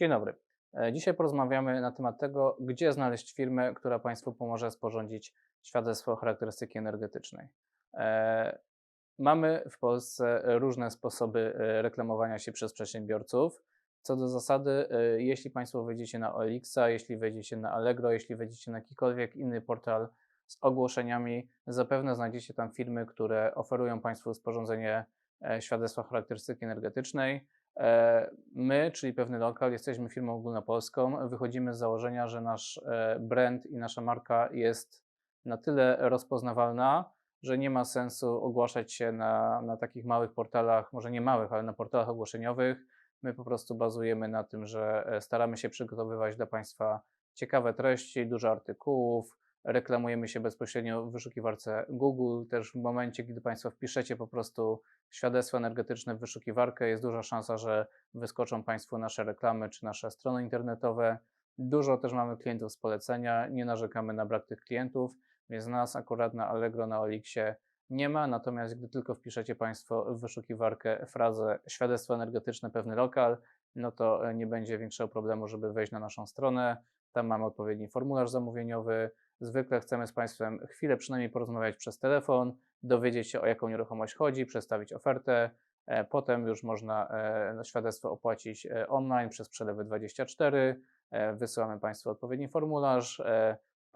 Dzień dobry. E, Dzisiaj porozmawiamy na temat tego, gdzie znaleźć firmę, która Państwu pomoże sporządzić świadectwo charakterystyki energetycznej. E, Mamy w Polsce różne sposoby e, reklamowania się przez przedsiębiorców. Co do zasady, jeśli Państwo wejdziecie na OLX, jeśli wejdziecie na Allegro, jeśli wejdziecie na jakikolwiek inny portal z ogłoszeniami, zapewne znajdziecie tam firmy, które oferują Państwu sporządzenie świadectwa charakterystyki energetycznej. E, My, czyli pewny lokal, jesteśmy firmą ogólnopolską. Wychodzimy z założenia, że nasz e, brand i nasza marka jest na tyle rozpoznawalna, że nie ma sensu ogłaszać się na, na takich małych portalach, może nie małych, ale na portalach ogłoszeniowych. My po prostu bazujemy na tym, że e, staramy się przygotowywać dla Państwa ciekawe treści, dużo artykułów, reklamujemy się bezpośrednio w wyszukiwarce Google. Też w momencie, kiedy Państwo wpiszecie po prostu świadectwo energetyczne w wyszukiwarkę, jest duża szansa, że wyskoczą Państwu nasze reklamy czy nasze strony internetowe. Dużo też mamy klientów z polecenia, nie narzekamy na brak tych klientów, więc nas akurat na Allegro, na Olixie nie ma, natomiast gdy tylko wpiszecie Państwo w wyszukiwarkę frazę świadectwo energetyczne pewny lokal, no to e, nie będzie większego problemu, żeby wejść na naszą stronę. Tam mamy odpowiedni formularz zamówieniowy. Zwykle chcemy z Państwem chwilę przynajmniej porozmawiać przez telefon, dowiedzieć się o jaką nieruchomość chodzi, przedstawić ofertę. E, Potem już można e, świadectwo opłacić online przez przelewy 24. E, Wysyłamy Państwu odpowiedni formularz.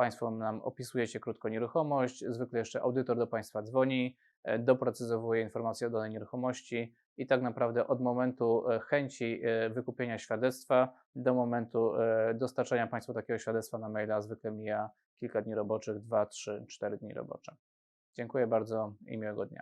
Państwo nam opisujecie krótko nieruchomość, zwykle jeszcze audytor do Państwa dzwoni, e, doprecyzowuje informacje o danej nieruchomości i tak naprawdę od momentu e, chęci e, wykupienia świadectwa do momentu dostarczenia Państwu takiego świadectwa na maila zwykle mija kilka dni roboczych, 2, 3, 4 dni robocze. Dziękuję bardzo i miłego dnia.